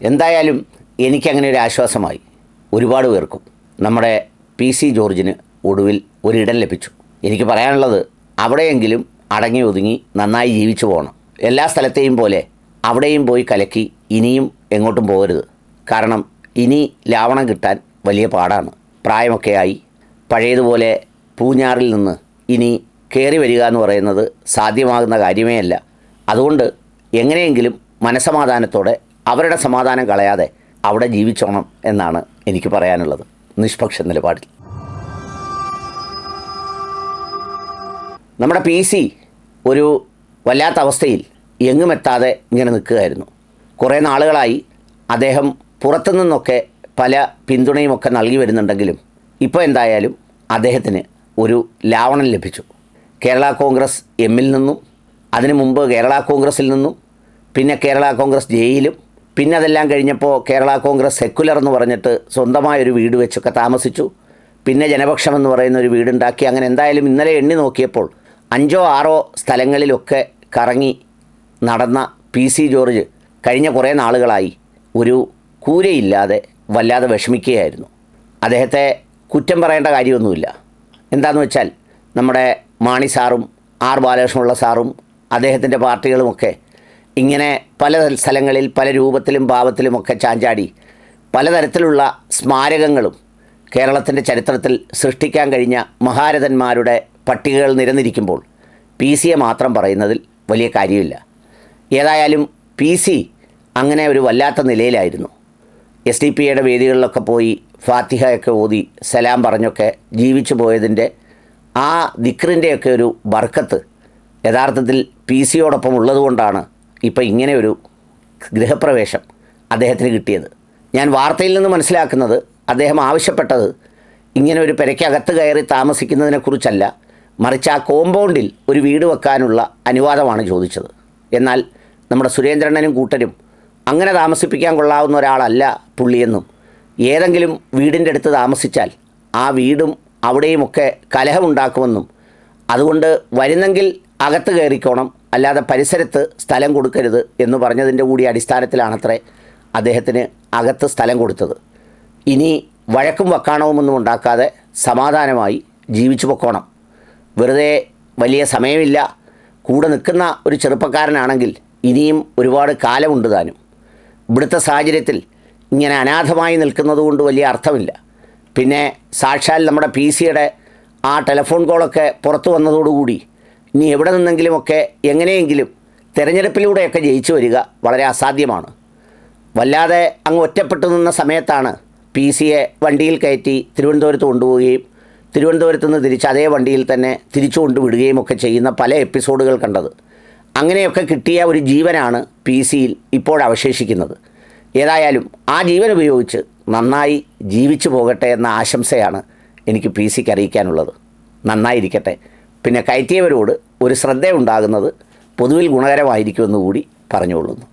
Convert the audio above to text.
എന്തായാലും എനിക്കങ്ങനെ ഒരു ആശ്വാസമായി. ഒരുപാട് പേർക്കും നമ്മുടെ പി സി ജോർജിന് ഒടുവിൽ ഒരിടം ലഭിച്ചു. എനിക്ക് പറയാനുള്ളത് അവിടെയെങ്കിലും അടങ്ങി ഒതുങ്ങി നന്നായി ജീവിച്ചു പോകണം. എല്ലാ സ്ഥലത്തെയും പോലെ അവിടെയും പോയി കലക്കി ഇനിയും എങ്ങോട്ടും പോകരുത്. കാരണം ഇനി ലാവണം കിട്ടാൻ വലിയ പാടാണ്. പ്രായമൊക്കെ ആയി. പഴയതുപോലെ പൂഞ്ഞാറിൽ നിന്ന് ഇനി കയറി വരിക എന്ന് പറയുന്നത് സാധ്യമാകുന്ന കാര്യമേ അല്ല അതുകൊണ്ട് എങ്ങനെയെങ്കിലും മനസമാധാനത്തോടെ അവരുടെ സമാധാനം കളയാതെ അവിടെ ജീവിച്ചോണം എന്നാണ് എനിക്ക് പറയാനുള്ളത്. നിഷ്പക്ഷ നിലപാടിൽ. നമ്മുടെ പി സി ഒരു വല്ലാത്ത അവസ്ഥയിൽ എങ്ങുമെത്താതെ ഇങ്ങനെ നിൽക്കുകയായിരുന്നു. കുറേ നാളുകളായി അദ്ദേഹം പുറത്തു നിന്നൊക്കെ പല പിന്തുണയുമൊക്കെ നൽകി വരുന്നുണ്ടെങ്കിലും ഇപ്പോൾ എന്തായാലും അദ്ദേഹത്തിന് ഒരു ലാവണം ലഭിച്ചു. കേരള കോൺഗ്രസ് എമ്മിൽ നിന്നും അതിനു മുമ്പ് കേരള കോൺഗ്രസിൽ നിന്നും പിന്നെ കേരള കോൺഗ്രസ് ജയിലും പിന്നെ അതെല്ലാം കഴിഞ്ഞപ്പോൾ കേരള കോൺഗ്രസ് സെക്കുലർ എന്ന് പറഞ്ഞിട്ട് സ്വന്തമായൊരു വീട് വെച്ചൊക്കെ താമസിച്ചു. പിന്നെ ജനപക്ഷം എന്ന് പറയുന്ന ഒരു വീടുണ്ടാക്കി. അങ്ങനെ എന്തായാലും ഇന്നലെ എണ്ണി നോക്കിയപ്പോൾ അഞ്ചോ ആറോ സ്ഥലങ്ങളിലൊക്കെ കറങ്ങി നടന്ന പി സി ജോർജ് കഴിഞ്ഞ കുറേ നാളുകളായി ഒരു കൂരയില്ലാതെ വല്ലാതെ വിഷമിക്കുകയായിരുന്നു. അദ്ദേഹത്തെ കുറ്റം പറയേണ്ട കാര്യമൊന്നുമില്ല. എന്താണെന്ന് വെച്ചാൽ നമ്മുടെ മാണി സാറും ആർ ബാലകൃഷ്ണമുള്ള സാറും അദ്ദേഹത്തിന്റെ പാർട്ടികളുമൊക്കെ ഇങ്ങനെ പല സ്ഥലങ്ങളിൽ പല രൂപത്തിലും ഭാവത്തിലുമൊക്കെ ചാഞ്ചാടി പലതരത്തിലുള്ള സ്മാരകങ്ങളും കേരളത്തിന്റെ ചരിത്രത്തിൽ സൃഷ്ടിക്കാൻ കഴിഞ്ഞ മഹാരഥന്മാരുടെ പട്ടികകൾ നിരന്നിരിക്കുമ്പോൾ പി സിയെ മാത്രം പറയുന്നതിൽ വലിയ കാര്യമില്ല. ഏതായാലും പി സി അങ്ങനെ ഒരു വല്ലാത്ത നിലയിലായിരുന്നു. എസ് ഡി പി യുടെ വേദികളിലൊക്കെ പോയി ഫാത്തിഹയൊക്കെ ഓതി സലാം പറഞ്ഞൊക്കെ ജീവിച്ചു പോയതിന്റെ ആ ദിക്റിന്റെയൊക്കെ ഒരു ബർക്കത്ത് യഥാർത്ഥത്തിൽ പി സിയോടൊപ്പം ഉള്ളതുകൊണ്ടാണ് ഇപ്പോൾ ഇങ്ങനെ ഒരു ഗൃഹപ്രവേശം അദ്ദേഹത്തിന് കിട്ടിയത്. ഞാൻ വാർത്തയിൽ നിന്ന് മനസ്സിലാക്കുന്നത് അദ്ദേഹം ആവശ്യപ്പെട്ടത് ഇങ്ങനെ ഒരു പെരയ്ക്കകത്ത് കയറി താമസിക്കുന്നതിനെക്കുറിച്ചല്ല മറിച്ച് ആ കോമ്പൗണ്ടിൽ ഒരു വീട് വെക്കാനുള്ള അനുവാദമാണ് ചോദിച്ചത്. എന്നാൽ നമ്മുടെ സുരേന്ദ്രണ്ണനും കൂട്ടരും അങ്ങനെ താമസിപ്പിക്കാൻ കൊള്ളാവുന്ന ഒരാളല്ല പുള്ളിയെന്നും ഏതെങ്കിലും വീടിന്റെ അടുത്ത് താമസിച്ചാൽ ആ വീടും അവിടെയുമൊക്കെ കലഹമുണ്ടാക്കുമെന്നും അതുകൊണ്ട് വരുന്നെങ്കിൽ അകത്ത് കയറിക്കോണം അല്ലാതെ പരിസരത്ത് സ്ഥലം കൊടുക്കരുത് എന്ന് പറഞ്ഞതിന്റെ കൂടി അടിസ്ഥാനത്തിലാണത്രേ അദ്ദേഹത്തിന് അകത്ത് സ്ഥലം കൊടുത്തത്. ഇനി വഴക്കും വക്കാണവുമൊന്നും ഉണ്ടാക്കാതെ സമാധാനമായി ജീവിച്ചു പൊക്കോണം. വെറുതെ വലിയ സമയമില്ല. കൂടെ നിൽക്കുന്ന ഒരു ചെറുപ്പക്കാരനാണെങ്കിൽ ഇനിയും ഒരുപാട് കാലമുണ്ട് താനും. ഇവിടുത്തെ സാഹചര്യത്തിൽ ഇങ്ങനെ അനാഥമായി നിൽക്കുന്നത് കൊണ്ട് വലിയ അർത്ഥമില്ല. പിന്നെ സാക്ഷാൽ നമ്മുടെ പി സിയുടെ ആ ടെലഫോൺ കോളൊക്കെ പുറത്തു വന്നതോടുകൂടി ഇനി എവിടെ നിന്നെങ്കിലുമൊക്കെ എങ്ങനെയെങ്കിലും തിരഞ്ഞെടുപ്പിലൂടെയൊക്കെ ജയിച്ചു വരിക വളരെ അസാധ്യമാണ്. വല്ലാതെ അങ്ങ് ഒറ്റപ്പെട്ടു നിന്ന സമയത്താണ് പി സിയെ വണ്ടിയിൽ കയറ്റി തിരുവനന്തപുരത്ത് കൊണ്ടുപോവുകയും തിരുവനന്തപുരത്ത് നിന്ന് തിരിച്ച് അതേ വണ്ടിയിൽ തന്നെ തിരിച്ചു കൊണ്ടുവിടുകയും ഒക്കെ ചെയ്യുന്ന പല എപ്പിസോഡുകൾ കണ്ടത്. അങ്ങനെയൊക്കെ കിട്ടിയ ഒരു ജീവനാണ് പി സിയിൽ ഇപ്പോൾ അവശേഷിക്കുന്നത്. ഏതായാലും ആ ജീവൻ ഉപയോഗിച്ച് നന്നായി ജീവിച്ചു പോകട്ടെ എന്ന ആശംസയാണ് എനിക്ക് പി സിക്ക് അറിയിക്കാനുള്ളത്. നന്നായിരിക്കട്ടെ. പിന്നെ കയറ്റിയവരോട് ഒരു ശ്രദ്ധയുണ്ടാകുന്നത് പൊതുവിൽ ഗുണകരമായിരിക്കുമെന്ന് കൂടി പറഞ്ഞുകൊള്ളുന്നു.